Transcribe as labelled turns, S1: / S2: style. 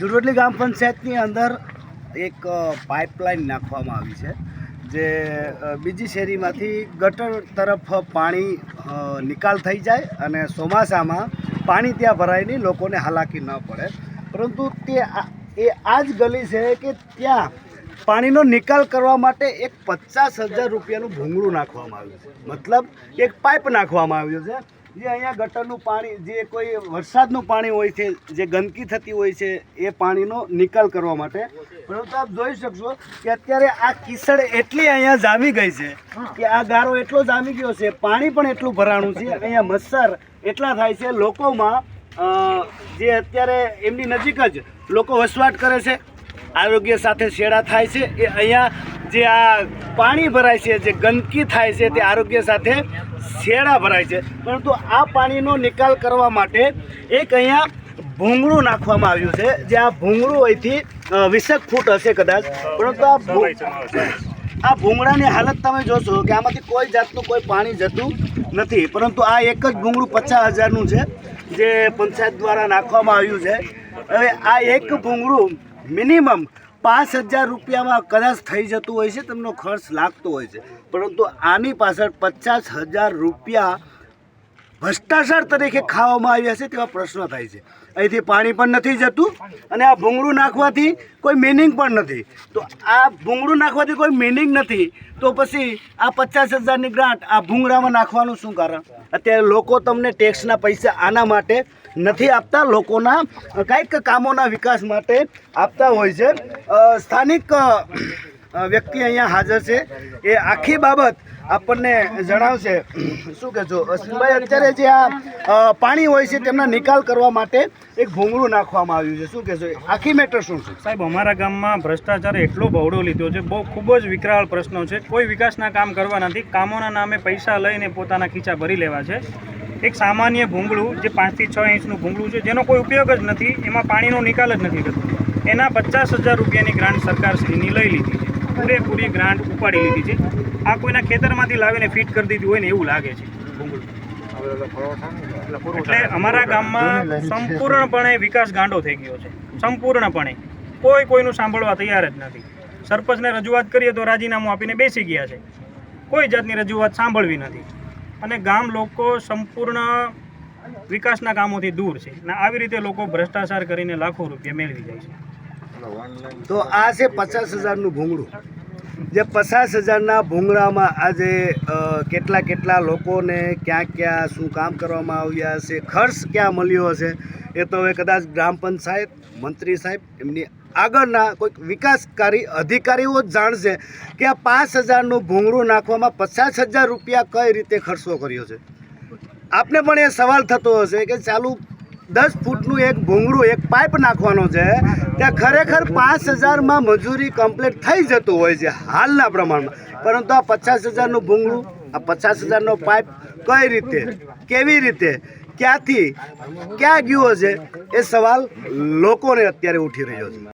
S1: જુરોટલી ગ્રામ પંચાયતની અંદર એક પાઇપલાઇન નાખવામાં આવી છે, જે બીજી શેરીમાંથી ગટર તરફ પાણી નિકાલ થઈ જાય અને ચોમાસામાં પાણી ત્યાં ભરાય નહીં લોકોને હાલાકી ન પડે. પરંતુ તે એ આ જ ગલી છે કે ત્યાં પાણીનો નિકાલ કરવા માટે એક પચાસ હજાર રૂપિયાનું ભૂંગળું નાખવામાં આવ્યું છે. મતલબ એક પાઇપ નાખવામાં આવ્યું છે. જે અહીંયા ગટરનું પાણી, જે કોઈ વરસાદનું પાણી હોય છે, જે ગંદકી થતી હોય છે, એ પાણીનો નિકાલ કરવા માટે. પરંતુ આપ જોઈ શકશો કે અત્યારે આ કિસડ એટલી અહીંયા જામી ગઈ છે કે આ ગારો એટલો જામી ગયો છે, પાણી પણ એટલું ભરાણું છે, અહીંયા મચ્છર એટલા થાય છે, લોકોમાં જે અત્યારે એમની નજીક જ લોકો વસવાટ કરે છે, આરોગ્ય સાથે છેડા થાય છે, એ અહીંયા જે આ પાણી ભરાય છે, જે ગંદકી થાય છે, તે આરોગ્ય સાથે શેડા ભરાય છે. પરંતુ આ પાણીનો નિકાલ કરવા માટે એક અહીંયા ભૂંગળું નાખવામાં આવ્યું છે, જે આ ભૂંગળું અહીંથી વીસેક ફૂટ હશે કદાચ. પરંતુ આ આ ભૂંગળાની હાલત તમે જોશો કે આમાંથી કોઈ જાતનું કોઈ પાણી જતું નથી. પરંતુ આ એક જ ભૂંગળું પચાસ હજારનું છે, જે પંચાયત દ્વારા નાખવામાં આવ્યું છે. હવે આ એક ભૂંગળું મિનિમમ પાંચ હજાર રૂપિયામાં કદાચ થઈ જતું હોય છે, તેમનો ખર્ચ લાગતો હોય છે. પરંતુ આની પાછળ પચાસ હજાર રૂપિયા ભ્રષ્ટાચાર તરીકે ખાવામાં આવ્યા છે તેવા પ્રશ્નો થાય છે. અહીંથી પાણી પણ નથી જતું અને આ ભૂંગળું નાખવાથી કોઈ મિનિંગ પણ નથી. તો આ ભૂંગળું નાખવાથી કોઈ મિનિંગ નથી, તો પછી આ પચાસ હજારની ગ્રાન્ટ આ ભૂંગળામાં નાખવાનું શું કારણ? અત્યારે લોકો તમને ટેક્સના પૈસા આના માટે નથી આપતા, લોકોના કંઈક કામોના વિકાસ માટે આપતા હોય છે. સ્થાનિક વ્યક્તિ અહીંયા હાજર છે. એ આખી બાબત આપણને જણાવશે. શું કહેશો? અશ્વિનભાઈ અત્યારે જે આ પાણી હોય છે તેમના નિકાલ કરવા માટે એક ભૂંગળું નાખવામાં આવ્યું છે. શું કહેશો? આખી મેટર શું છે?
S2: સાહેબ, અમારા ગામમાં ભ્રષ્ટાચારે એટલો બહોળો લીધો છે. બહુ ખૂબ જ વિકરાળ પ્રશ્નો છે. કોઈ વિકાસના કામ કરવા નથી. કામોના નામે પૈસા લઈને પોતાના ખીચા ભરી લેવા છે. એક સામાન્ય ભૂંગળું જે પાંચથી છ ઇંચનું ભૂંગળું છે, જેનો કોઈ ઉપયોગ જ નથી, એમાં પાણીનો નિકાલ જ નથી થતો. એના પચાસ હજાર રૂપિયાની ગ્રાન્ટ સરકારશ્રીની લઈ લીધી છે. પૂરેપૂરી ગ્રાન્ટ ઉપાડી લીધી છે. આ કોઈના ખેતરમાંથી લાવીને ફિટ કરી દીધી હોય ને એવું લાગે છે ભૂંગળું. એટલે અમારા ગામમાં સંપૂર્ણપણે વિકાસ ગાંડો થઈ ગયો છે. સંપૂર્ણપણે. કોઈ કોઈનું સાંભળવા તૈયાર જ નથી. સરપંચને રજૂઆત કરીએ તો રાજીનામું આપીને બેસી ગયા છે. કોઈ જાતની રજૂઆત સાંભળવી નથી. અને ગામ લોકો સંપૂર્ણ વિકાસના કામોથી દૂર છે. અને આવી રીતે લોકો ભ્રષ્ટાચાર કરીને લાખો રૂપિયા મેળવી જાય છે.
S1: તો આ છે પચાસ હજારનું ભૂંગળું. જે પચાસ હજારના ભૂંગળામાં આજે કેટલા કેટલા લોકોને ક્યાં ક્યાં શું કામ કરવામાં આવ્યા હશે ખર્ચ ક્યાં મળ્યો હશે, એ તો હવે કદાચ ગ્રામ પંચાયત, મંત્રી સાહેબ એમની આગળના કોઈક વિકાસકારી અધિકારીઓ જ જાણશે કે આ પાંચ હજારનું ભૂંગળું નાખવામાં પચાસ હજાર રૂપિયા કઈ રીતે ખર્ચો કર્યો છે. આપને પણ એ સવાલ થતો હશે કે ચાલુ દસ ફૂટનું એક ભૂંગળું, એક પાઇપ નાખવાનો છે, ત્યાં ખરેખર પાંચ હજારમાં મજૂરી કમ્પ્લીટ થઈ જતું હોય છે હાલના પ્રમાણમાં. પરંતુ આ પચાસ હજારનું ભૂંગળું, આ પચાસ હજારનો પાઇપ કઈ રીતે, કેવી રીતે, ક્યાંથી, ક્યાં ગયો છે, એ સવાલ લોકોને અત્યારે ઉઠી રહ્યો છે.